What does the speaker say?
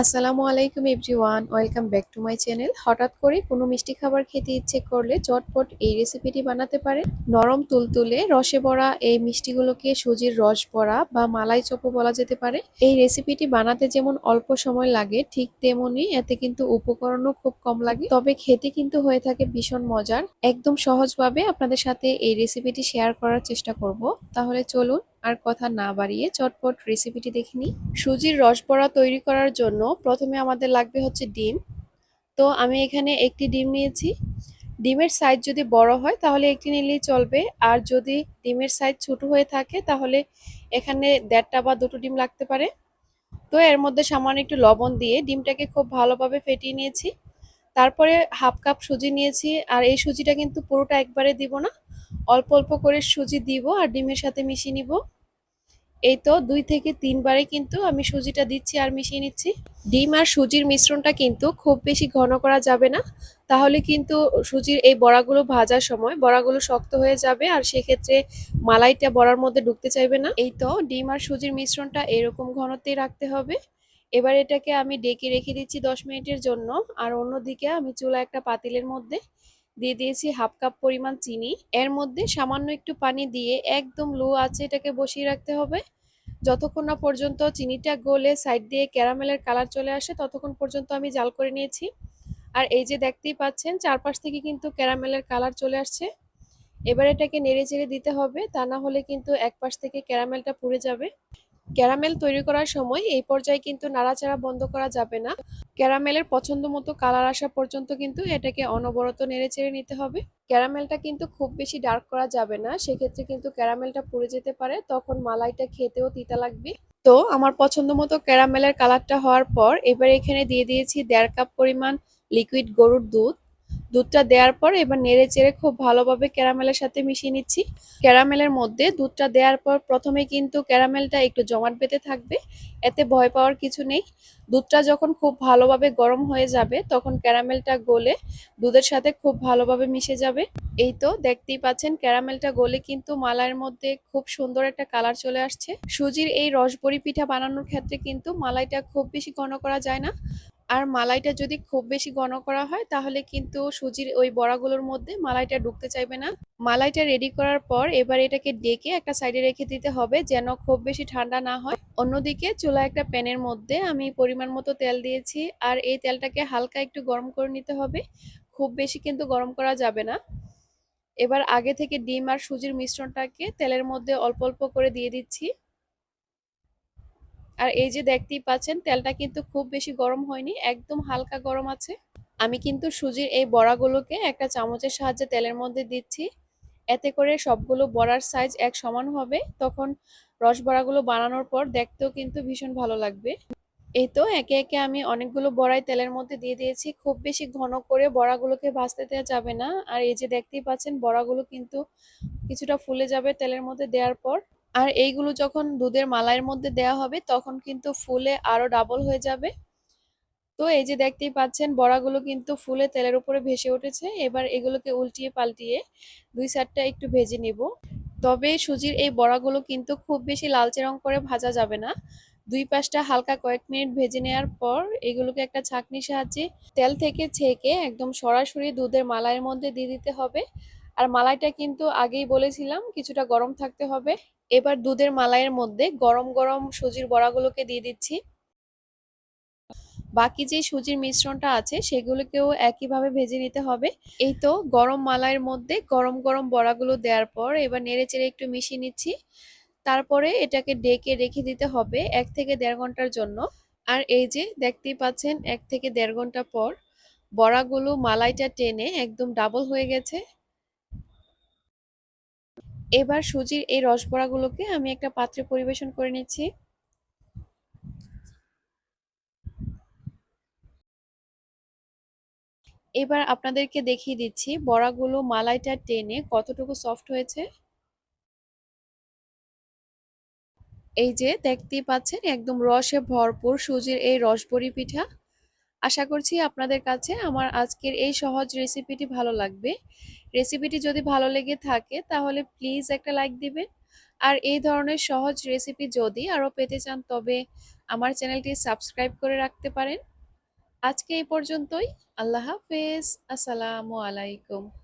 আসসালামু আলাইকুম everyone, welcome back to my channel. হঠাৎ করে কোনো মিষ্টি খাবার খেতে ইচ্ছে করলে চটপট এই রেসিপিটি বানাতে পারে নরম তুলতুলে রসে ভরা এই মিষ্টিগুলোকে সুজির রস ভরা বা মালাই চপও বলা যেতে পারে। এই রেসিপিটি বানাতে যেমন অল্প সময় লাগে, ঠিক তেমনি এতে কিন্তু উপকরণও খুব কম লাগে। তবে খেতে কিন্তু হয়ে থাকে ভীষণ মজার। একদম সহজভাবে আপনাদের সাথে এই রেসিপিটি শেয়ার করার চেষ্টা করব। তাহলে চলুন আর কথা না বাড়িয়ে চটপট রেসিপিটি দেখে নিই। সুজির রস বড়া তৈরি করার জন্য প্রথমে আমাদের লাগবে হচ্ছে ডিম। তো আমি এখানে একটি ডিম নিয়েছি। ডিমের সাইজ যদি বড় হয় তাহলে একটি নিলেই চলবে। আর যদি ডিমের সাইজ ছোট হয়ে থাকে তাহলে এখানে দেড়টা বা দুটো ডিম লাগতে পারে। তো এর মধ্যে সামান্য একটু লবণ দিয়ে ডিমটাকে খুব ভালোভাবে ফেটিয়ে নিয়েছি। তারপরে হাফ কাপ সুজি নিয়েছি। আর এই সুজিটা কিন্তু পুরোটা একবারে দিব না। অল্প অল্প করে সুজি দিব আর ডিমের সাথে মিশিয়ে নিব। এই তো দুই থেকে তিনবারে কিন্তু আমি সুজিটা দিচ্ছি আর মিশিয়ে নিচ্ছি। ডিম আর সুজির মিশ্রণটা কিন্তু খুব বেশি ঘন করা যাবে না। তাহলে কিন্তু সুজির এই বড়াগুলো ভাজার সময় বড়াগুলো শক্ত হয়ে যাবে আর সেক্ষেত্রে মালাইটা বড়ার মধ্যে ঢুকতে চাইবে না। এই তো ডিম আর সুজির মিশ্রণটা এরকম ঘনতেই রাখতে হবে। এবার এটাকে আমি ডেকে রেখে দিচ্ছি দশ মিনিটের জন্য। আর অন্যদিকে আমি চুলা একটা পাতিলের মধ্যে দিয়ে দিয়েছি হাফ কাপ পরিমাণ চিনি। এর মধ্যে সামান্য একটু পানি দিয়ে একদম লো আছে এটাকে বসিয়ে রাখতে হবে। যতক্ষণ না পর্যন্ত চিনিটা গলে সাইড দিয়ে ক্যারামেলের কালার চলে আসে, ততক্ষণ পর্যন্ত আমি জাল করে নিয়েছি। আর এই যে দেখতেই পাচ্ছেন, চারপাশ থেকে কিন্তু ক্যারামেলের কালার চলে আসছে। এবার এটাকে নেড়ে চেড়ে দিতে হবে, তা না হলে কিন্তু এক পাশ থেকে ক্যারামেলটা পুড়ে যাবে। ক্যারামেল তৈরি করার সময় এই পর্যায়ে কিন্তু নাড়াচাড়া বন্ধ করা যাবে না। ক্যারামেলের পছন্দ মতো কালার আসা পর্যন্ত কিন্তু এটাকে অনবরত নেড়ে চেড়ে নিতে হবে। ক্যারামেলটা কিন্তু খুব বেশি ডার্ক করা যাবে না, সেক্ষেত্রে কিন্তু ক্যারামেলটা পুড়ে যেতে পারে, তখন মালাইটা খেতেও তিতা লাগবে। তো আমার পছন্দ মতো ক্যারামেলের কালারটা হওয়ার পর এবার এখানে দিয়ে দিয়েছি দেড় কাপ পরিমাণ লিকুইড গরুর দুধ। দুধটা দেওয়ার পর এবার নেড়ে চেড়ে খুব ভালোভাবে ক্যারামেলের সাথে মিশিয়ে নিচ্ছি। ক্যারামেলের মধ্যে দুধটা দেওয়ার পর প্রথমে কিন্তু ক্যারামেলটা একটু জমাট বেঁধে থাকবে, এতে ভয় পাওয়ার কিছু নেই। দুধটা যখন খুব ভালোভাবে গরম হয়ে যাবে, তখন ক্যারামেলটা গলে দুধের সাথে খুব ভালোভাবে মিশে যাবে। এই তো দেখতেই পাচ্ছেন ক্যারামেলটা গলে কিন্তু মালাইয়ের মধ্যে খুব সুন্দর একটা কালার চলে আসছে। সুজির এই রসবড়ি পিঠা বানানোর ক্ষেত্রে কিন্তু মালাইটা খুব বেশি ঘন করা যায় না। আর মালাইটা যদি খুব বেশি ঘন করা হয়, তাহলে কিন্তু সুজির ওই বড়াগুলোর মধ্যে মালাইটা ঢুকতে চাইবে না। মালাইটা রেডি করার পর এবার এটাকে ডেকে একটা সাইডে রেখে দিতে হবে যেন খুব বেশি ঠান্ডা না হয়। অন্যদিকে চুলা একটা প্যানের মধ্যে আমি পরিমাণ মতো তেল দিয়েছি আর এই তেলটাকে হালকা একটু গরম করে নিতে হবে। খুব বেশি কিন্তু গরম করা যাবে না। এবার আগে থেকে ডিম আর সুজির মিশ্রণটাকে তেলের মধ্যে অল্প অল্প করে দিয়ে দিচ্ছি। আর এই যে দেখতেই পাচ্ছেন, তেলটা কিন্তু খুব বেশি গরম হয়নি, একদম হালকা গরম আছে। আমি কিন্তু সুজির এই বড়াগুলোকে একটা চামচের সাহায্যে তেলের মধ্যে দিচ্ছি। এতে করে সবগুলো বড়ার সাইজ এক সমান হবে। তখন রস বড়াগুলো বানানোর পর দেখতেও কিন্তু ভীষণ ভালো লাগবে। এই তো একে একে আমি অনেকগুলো বড়াই তেলের মধ্যে দিয়ে দিয়েছি। খুব বেশি ঘন করে বড়াগুলোকে ভাজতে দেওয়া যাবে না। আর এই যে দেখতেই পাচ্ছেন, বড়াগুলো কিন্তু কিছুটা ফুলে যাবে তেলের মধ্যে দেওয়ার পর। আর এইগুলো যখন দুধের মালাইয়ের মধ্যে দেওয়া হবে, তখন কিন্তু ফুলে আরও ডাবল হয়ে যাবে। তো এই যে দেখতেই পাচ্ছেন, বড়াগুলো কিন্তু ফুলে তেলের উপরে ভেসে উঠেছে। এবার এগুলোকে উল্টিয়ে পাল্টিয়ে দুই সাইডটা একটু ভেজে নিব। তবে সুজির এই বড়াগুলো কিন্তু খুব বেশি লালচে রং করে ভাজা যাবে না। দুই পাশটা হালকা কয়েক মিনিট ভেজে নেওয়ার পর এগুলোকে একটা ছাঁকনির সাহায্যে তেল থেকে ছেঁকে একদম সরাসরি দুধের মালাইয়ের মধ্যে দিয়ে দিতে হবে। আর মালাইটা কিন্তু আগেই বলেছিলাম, কিছুটা গরম থাকতে হবে। এবার দুধের মালাইয়ের মধ্যে গরম গরম সুজির বড়াগুলোকে দিয়ে দিচ্ছি। বাকি যে সুজির মিশ্রণটা আছে, সেগুলোকেও একইভাবে ভেজে নিতে হবে। এই তো গরম মালাইয়ের মধ্যে গরম গরম বড়াগুলো দেওয়ার পর এবার নেড়ে চেড়ে একটু মিশিয়ে নিচ্ছি। তারপরে এটাকে ডেকে রেখে দিতে হবে এক থেকে দেড় ঘণ্টার জন্য। আর এই যে দেখতেই পাচ্ছেন, এক থেকে দেড় ঘণ্টা পর বড়াগুলো মালাইটা টেনে একদম ডাবল হয়ে গেছে। এবার সুজির এই রসবড়াগুলোকে আমি একটা পাত্রে পরিবেশন করে নিচ্ছি। এবার আপনাদেরকে দেখিয়ে দিচ্ছি বড়াগুলো মালাইটা টেনে কতটুকু সফট হয়েছে। এই যে দেখতেই পাচ্ছেন একদম রসে ভরপুর সুজির এই রসবড়ি পিঠা। আশা করছি আপনাদের কাছে আমার আজকের এই সহজ রেসিপিটি ভালো লাগবে। রেসিপিটি যদি ভালো লেগে থাকে, তাহলে প্লিজ একটা লাইক দিবেন। আর এই ধরনের সহজ রেসিপি যদি আরও পেতে চান, তবে আমার চ্যানেলটি সাবস্ক্রাইব করে রাখতে পারেন। আজকে এই পর্যন্তই। আল্লাহ হাফেজ। আসসালামু আলাইকুম।